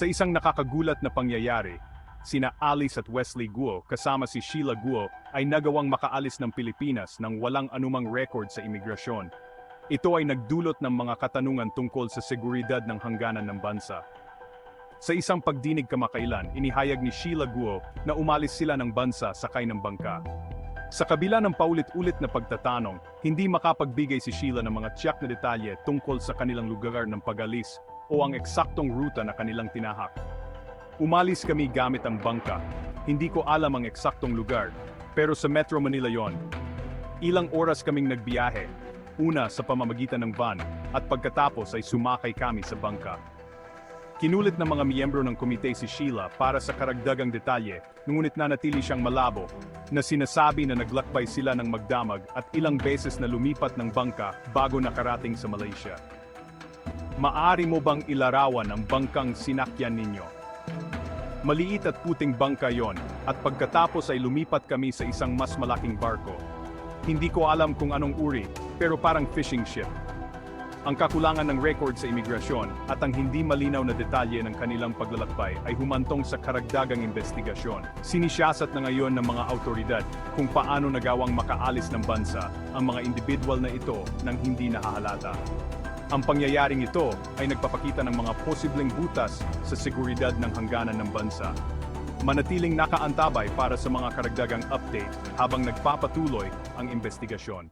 Sa isang nakakagulat na pangyayari, sina Alice at Wesley Guo kasama si Sheila Guo ay nagawang makaalis ng Pilipinas nang walang anumang record sa imigrasyon. Ito ay nagdulot ng mga katanungan tungkol sa seguridad ng hangganan ng bansa. Sa isang pagdinig kamakailan, inihayag ni Sheila Guo na umalis sila ng bansa sakay ng bangka. Sa kabila ng paulit-ulit na pagtatanong, hindi makapagbigay si Sheila ng mga tiyak na detalye tungkol sa kanilang lugar ng pag-alis o ang eksaktong ruta na kanilang tinahak. Umalis kami gamit ang bangka. Hindi ko alam ang eksaktong lugar, pero sa Metro Manila yon. Ilang oras kaming nagbiyahe, una sa pamamagitan ng van, at pagkatapos ay sumakay kami sa bangka. Kinulit ng mga miyembro ng komite si Sheila para sa karagdagang detalye, ngunit nanatili siyang malabo, na sinasabi na naglakbay sila ng magdamag at ilang beses na lumipat ng bangka bago nakarating sa Malaysia. Maari mo bang ilarawan ang bangkang sinakyan ninyo? Maliit at puting bangka yon, at pagkatapos ay lumipat kami sa isang mas malaking barko. Hindi ko alam kung anong uri, pero parang fishing ship. Ang kakulangan ng record sa imigrasyon at ang hindi malinaw na detalye ng kanilang paglalakbay ay humantong sa karagdagang investigasyon. Sinisyasat na ngayon ng mga autoridad kung paano nagawang makaalis ng bansa ang mga individual na ito nang hindi nahahalata. Ang pangyayaring ito ay nagpapakita ng mga posibleng butas sa seguridad ng hangganan ng bansa. Manatiling nakaantabay para sa mga karagdagang update habang nagpapatuloy ang investigasyon.